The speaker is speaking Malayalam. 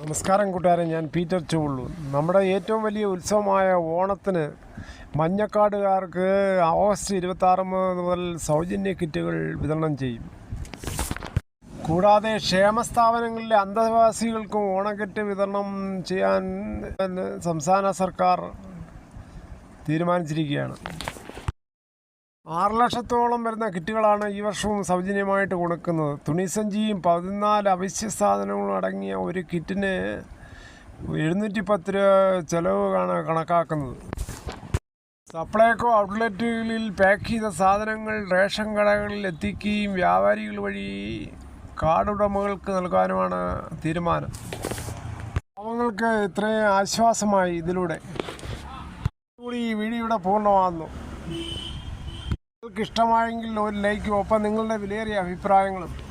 നമസ്കാരം കൂട്ടുകാരെ ഞാൻ പീറ്റർ ചുവള്ളു നമ്മുടെ ഏറ്റവും വലിയ ഉത്സവമായ ഓണത്തിന് മഞ്ഞക്കാടുകാർക്ക് ഓഗസ്റ്റ് ഇരുപത്താറ് മുതൽ സൗജന്യ കിറ്റുകൾ വിതരണം ചെയ്യും. കൂടാതെ ക്ഷേമസ്ഥാപനങ്ങളിലെ അന്തേവാസികൾക്കും ഓണക്കിറ്റ് വിതരണം ചെയ്യാൻ സംസ്ഥാന സർക്കാർ തീരുമാനിച്ചിരിക്കുകയാണ്. ആറ് ലക്ഷത്തോളം വരുന്ന കിറ്റുകളാണ് ഈ വർഷവും സൗജന്യമായിട്ട് കൊടുക്കുന്നത്. തുണിസഞ്ചിയും പതിനാല് അവശ്യ സാധനങ്ങളും അടങ്ങിയ ഒരു കിറ്റിന് എഴുന്നൂറ്റി പത്ത് രൂപ ചിലവാണ് കണക്കാക്കുന്നത്. സപ്ലൈകോ ഔട്ട്ലെറ്റുകളിൽ പാക്ക് ചെയ്ത സാധനങ്ങൾ റേഷൻ കടകളിൽ എത്തിക്കുകയും വ്യാപാരികൾ വഴി കാർഡുടമകൾക്ക് നൽകാനുമാണ് തീരുമാനം. പാവങ്ങൾക്ക് ഇത്രയും ആശ്വാസമായി ഇതിലൂടെ. കൂടി ഈ വീഡിയോ ഇവിടെ പൂർണമാകുന്നു. ഇഷ്ടമായെങ്കിൽ ഒരു ലൈക്കും ഒപ്പം നിങ്ങളുടെ വിലയേറിയ അഭിപ്രായങ്ങളും